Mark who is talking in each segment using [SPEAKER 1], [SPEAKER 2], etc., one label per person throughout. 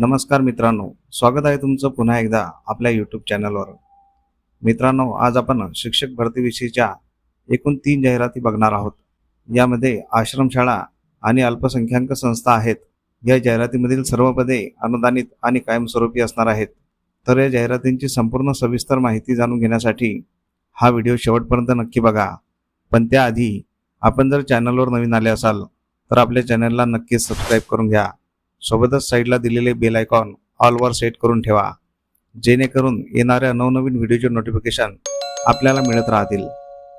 [SPEAKER 1] नमस्कार मित्रांनो स्वागत आहे तुमचं पुन्हा एकदा आपल्या यूट्यूब चॅनलवर मित्रांनो आज आपण शिक्षक भरतीविषयीच्या एकूण तीन जाहिराती बघणार आहोत. यामध्ये आश्रमशाळा आणि अल्पसंख्याक संस्था आहेत. या जाहिरातीमधील सर्व पदे अनुदानित आणि कायमस्वरूपी असणार आहेत. तर या जाहिरातींची संपूर्ण सविस्तर माहिती जाणून घेण्यासाठी हा व्हिडिओ शेवटपर्यंत नक्की बघा. पण त्याआधी आपण जर चॅनलवर नवीन आले असाल तर आपल्या चॅनलला नक्कीच सबस्क्राईब करून घ्या. सोबतच साईडला दिलेले बेल आयकॉन ऑलवर सेट करून ठेवा. जेणेकरून येणाऱ्या नवनवीन व्हिडिओचे नोटिफिकेशन आपल्याला मिळत राहतील.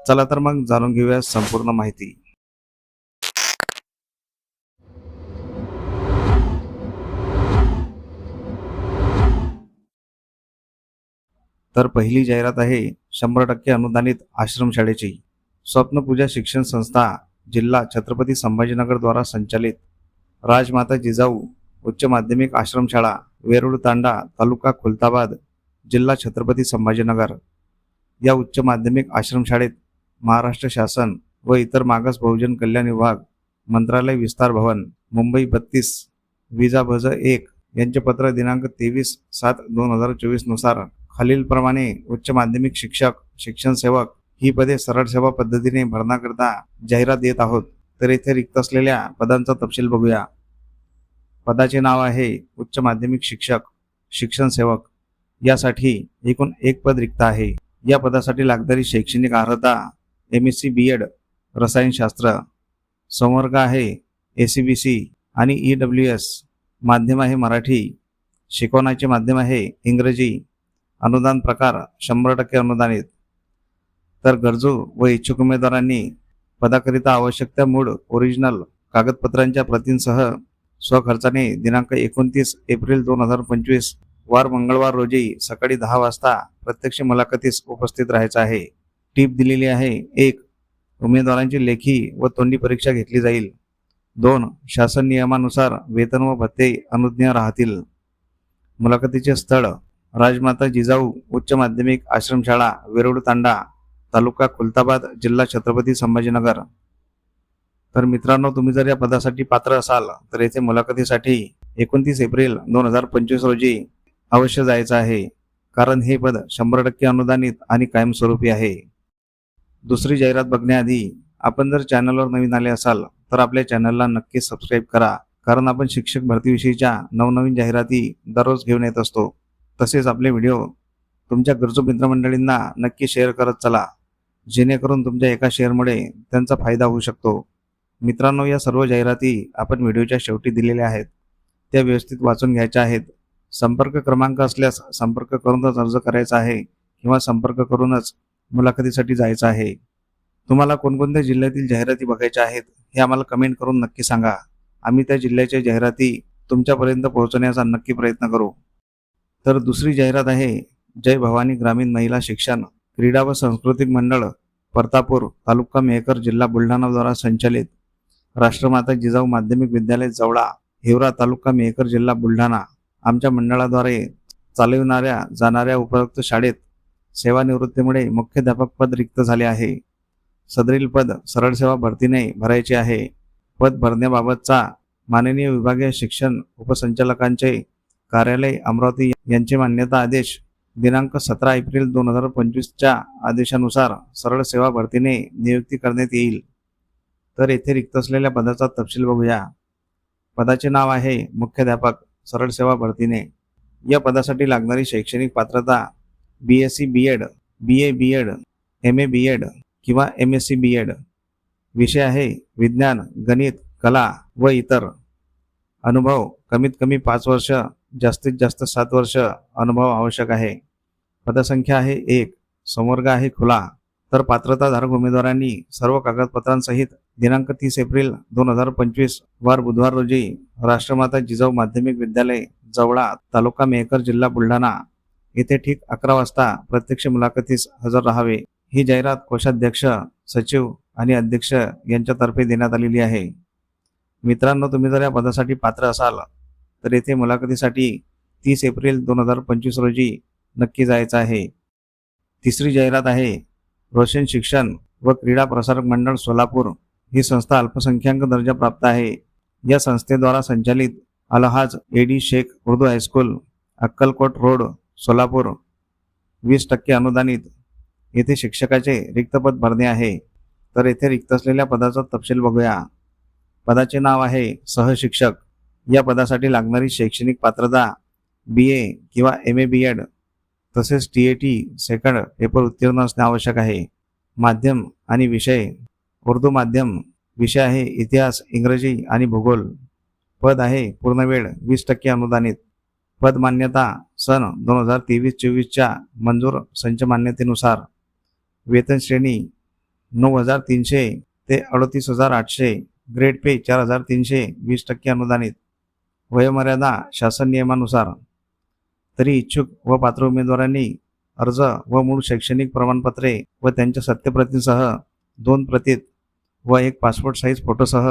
[SPEAKER 1] चला तर मग जाणून घेऊया संपूर्ण माहिती. तर पहिली जाहिरात आहे शंभर टक्के अनुदानित आश्रमशाळेची स्वप्नपूजा शिक्षण संस्था जिल्हा छत्रपती संभाजीनगर द्वारा संचालित राजमाता जिजाऊ उच्च माध्यमिक आश्रमशाळा वेरूळ तांडा तालुका खुलताबाद जिल्हा छत्रपती संभाजीनगर. या उच्च माध्यमिक आश्रमशाळेत महाराष्ट्र शासन व इतर मागास बहुजन कल्याण विभाग मंत्रालय विस्तार भवन मुंबई बत्तीस विजा भज एक यांचे पत्र दिनांक तेवीस सात दोन हजार चोवीसनुसार. खालीलप्रमाणे उच्च माध्यमिक शिक्षक शिक्षण सेवक ही पदे सरळ सेवा पद्धतीने भरण्याकरता जाहिरात देत आहोत. तर येथे रिक्त असलेल्या पदांचा तपशील बघूया. पदाचे नाव आहे उच्च माध्यमिक शिक्षक शिक्षण सेवक. यासाठी एकूण एक पद रिक्त आहे. या पदासाठी लागणारी शैक्षणिक अर्हता M S C B Ed रसायनशास्त्र संवर्ग आहे ए सी बी सी आणि ई डब्ल्यू एस माध्यम आहे मराठी. शिकवण्याचे माध्यम आहे इंग्रजी. अनुदान प्रकार शंभर टक्के अनुदानित. तर गरजू व इच्छुक उमेदवारांनी पदाकरिता आवश्यक त्या मूळ ओरिजिनल कागदपत्रांच्या प्रतींसह स्वखर्चाने दिनांक एकोणतीस एप्रिल दोन हजार पंचवीस वार मंगळवार रोजी सकाळी दहा वाजता प्रत्यक्ष मुलाखतीस उपस्थित राहायचं आहे. टीप दिलेली आहे एक उमेदवारांची लेखी व तोंडी परीक्षा घेतली जाईल. दोन शासन नियमानुसार वेतन व भत्ते अनुज्ञ राहतील. मुलाखतीचे स्थळ राजमाता जिजाऊ उच्च माध्यमिक आश्रमशाळा वेरुळ तांडा तालुका खुलताबाद जिल्हा छत्रपती संभाजीनगर. तर मित्रांनो तुम्ही जर या पदासाठी पात्र असाल तर येथे मुलाखतीसाठी एकोणतीस एप्रिल दोन हजार पंचवीस रोजी अवश्य जायचं आहे. कारण हे पद शंभर टक्के अनुदानित आणि कायमस्वरूपी आहे. दुसरी जाहिरात बघण्याआधी आपण जर चॅनलवर नवीन आले असाल तर आपल्या चॅनलला नक्की सबस्क्राईब करा. कारण आपण शिक्षक भरतीविषयीच्या नवनवीन जाहिराती दररोज घेऊन येत असतो. तसेच आपले व्हिडिओ तुमच्या गरजू मित्रमंडळींना नक्की शेअर करत चला. जेणेकरून तुमच्या एका शेअरमुळे त्यांचा फायदा होऊ शकतो. मित्रांनो या सर्व जाहिराती आपण व्हिडिओच्या शेवटी दिलेल्या आहेत. त्या व्यवस्थित वाचून घ्यायच्या आहेत. संपर्क क्रमांक असल्यास संपर्क करूनच अर्ज करायचा आहे किंवा संपर्क करूनच मुलाखतीसाठी जायचं आहे. तुम्हाला कोणकोणत्या जिल्ह्यातील जाहिराती बघायच्या आहेत हे आम्हाला कमेंट करून नक्की सांगा. आम्ही त्या जिल्ह्याच्या जाहिराती तुमच्यापर्यंत पोहोचवण्याचा नक्की प्रयत्न करू. तर दुसरी जाहिरात आहे जय भवानी ग्रामीण महिला शिक्षण. क्रीडा व सांस्कृतिक मंडळ परतापूर तालुका मेहकर जिल्हा बुलढाणा द्वारा संचालित राष्ट्रमाता जिजाऊ माध्यमिक विद्यालय जवळा हिवरा तालुका मेहकर जिल्हा बुलढाणा आमच्या मंडळाद्वारे चालविणाऱ्या जाणाऱ्या उपरोक्त शाळेत सेवानिवृत्तीमुळे मुख्याध्यापक पद रिक्त झाले आहे. सदरील पद सरळ सेवा भरतीने भरायचे आहे. पद भरण्याबाबतचा माननीय विभागीय शिक्षण उपसंचालकांचे कार्यालय अमरावती यांचे मान्यता आदेश दिनांक सतरा एप्रिल दोन हजार पंचवीसच्या आदेशानुसार सरळ सेवा भरतीने नियुक्ती करण्यात येईल. तर येथे रिक्त असलेल्या पदाचा तपशील बघूया. पदाचे नाव आहे मुख्याध्यापक सरळ सेवा भरतीने. या पदासाठी लागणारी शैक्षणिक पात्रता B S C B Ed B A B Ed M A B Ed किंवा M S C B Ed विषय आहे विज्ञान गणित कला व इतर. अनुभव कमीत कमी पाच वर्ष जास्तीत जास्त सात वर्ष अनुभव आवश्यक आहे. पदसंख्या आहे एक संवर्ग आहे खुला. तर पात्रताधारक उमेदवारांनी सर्व कागदपत्रांसहित दिनांक तीस एप्रिल दोन हजार पंचवीस वार बुधवार रोजी राष्ट्रमाता जिजाऊ माध्यमिक विद्यालय जवळा तालुका मेहकर जिल्हा बुलढाणा येथे ठीक अकरा वाजता प्रत्यक्ष मुलाखतीस हजर राहावे. ही जाहिरात कोषाध्यक्ष सचिव आणि अध्यक्ष यांच्यातर्फे देण्यात आलेली आहे. मित्रांनो तुम्ही जर या पदासाठी पात्र असाल तर येथे मुलाखतीसाठी तीस एप्रिल दोन हजार पंचवीस रोजी नक्की जायचं आहे. तिसरी जाहिरात आहे रोशन शिक्षण व क्रीडा प्रसारक मंडळ सोलापूर ही संस्था अल्पसंख्याक दर्जा प्राप्त आहे. या संस्थेद्वारा संचालित Alhaj A D Sheikh Urdu high school Akkalkot road Solapur. वीस टक्के अनुदानित. येथे शिक्षकाचे रिक्तपद भरणे आहे. तर येथे रिक्त असलेल्या पदाचा तपशील बघूया. पदाचे नाव आहे सहशिक्षक या पदासाठी लागणारी शैक्षणिक पात्रता बी ए किंवा एम ए बी एड तसेच T A T second paper उत्तीर्ण असणे आवश्यक आहे. माध्यम आणि विषय. उर्दू माध्यम विषय आहे इतिहास इंग्रजी आणि भूगोल. पद आहे पूर्णवेळ वीस टक्के अनुदानित. पद मान्यता सन दोन हजार तेवीस चोवीसच्या मंजूर संच मान्यतेनुसार. वेतन श्रेणी नऊ हजार तीनशे ते अडतीस हजार आठशे. ग्रेड पे चार हजार तीनशे वीस टक्के अनुदानित. वयोमर्यादा शासन नियमानुसार तरी इच्छुक व पात्र उमेदवारांनी अर्ज व मूळ शैक्षणिक प्रमाणपत्रे व त्यांच्या सत्यप्रतींसह दोन प्रतीत व एक passport size फोटोसह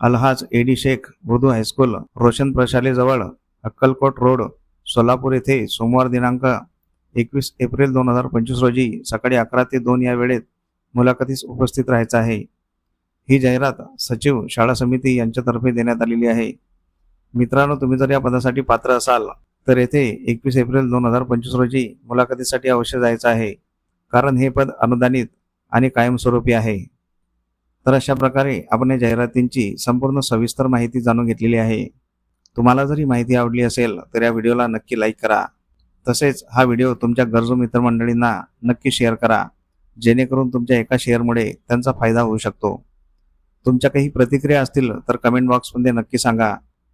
[SPEAKER 1] Alhaj A D Sheikh Urdu high school Roshan प्रशालेजवळ Akkalkot road Solapur येथे सोमवार दिनांक एकवीस एप्रिल दोन हजार पंचवीस रोजी सकाळी अकरा ते दोन या वेळेत मुलाखतीस उपस्थित राहायचं आहे. ही जाहिरात सचिव शाळा समिती यांच्यातर्फे देण्यात आलेली आहे. मित्रांनो तुम्ही जर या पदासाठी पात्र असाल तर येथे एकवीस एप्रिल दोन हजार पंचवीस रोजी मुलाखतीसाठी अवश्य जायचं आहे. कारण हे पद अनुदानित आणि कायमस्वरूपी आहे. तर अशा प्रकारे आपण या जाहिरातींची संपूर्ण सविस्तर माहिती जाणून घेतलेली आहे. तुम्हाला जर ही माहिती आवडली असेल तर या व्हिडिओला नक्की लाईक करा. तसेच हा व्हिडिओ तुमच्या गरजू मित्रमंडळींना नक्की शेअर करा. जेणेकरून तुमच्या एका शेअरमुळे त्यांचा फायदा होऊ शकतो. तुमच्या काही प्रतिक्रिया असतील तर कमेंट बॉक्समध्ये नक्की सांगा.